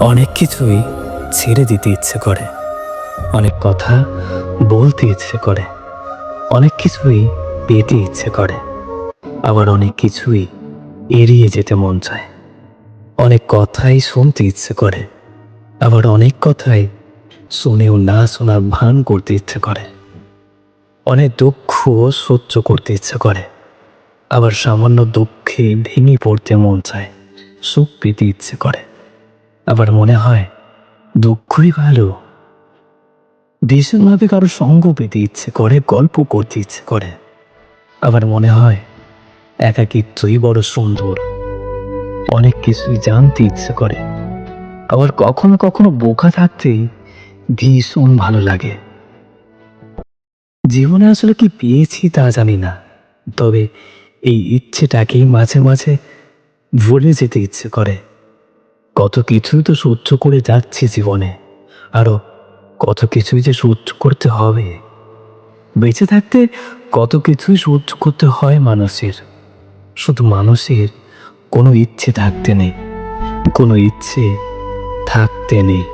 অনেক কিছুই ছেড়ে দিতে ইচ্ছে করে। অনেক কথা বলতে ইচ্ছে করে। অনেক কিছুই পেতে ইচ্ছে করে। আবার অনেক কিছুই এড়িয়ে যেতে মন চায়। অনেক কথাই শুনতে ইচ্ছে করে। আবার অনেক কথাই শুনেও না শোনার ভান করতে ইচ্ছে করে। অনেক দুঃখ সহ্য করতে ইচ্ছে করে। আবার সামান্য দুঃখে ভেঙে পড়তে মন চায়। সুখ পেতে ইচ্ছে করে। আবার মনে হয় দুঃখই ভালো। ভীষণভাবে কারও সঙ্গ পেতে ইচ্ছে করে, গল্প করতে ইচ্ছে করে। আবার মনে হয় একাকিত্বই বড় সুন্দর। অনেক কিছুই জানতে ইচ্ছে করে। আবার কখনো কখনো বোকা থাকতেই ভীষণ ভালো লাগে। জীবনে আসলে কি পেয়েছি তা জানি না। তবে এই ইচ্ছেটাকেই মাঝে মাঝে ভুলে যেতে ইচ্ছে করে। কত কিছুই তো সহ্য করে যাচ্ছি জীবনে। আরও কত কিছুই যে সহ্য করতে হবে। বেঁচে থাকতে কত কিছুই সহ্য করতে হয় মানুষের। শুধু মানুষের কোনো ইচ্ছে থাকতে নেই। কোনো ইচ্ছে থাকতে নেই।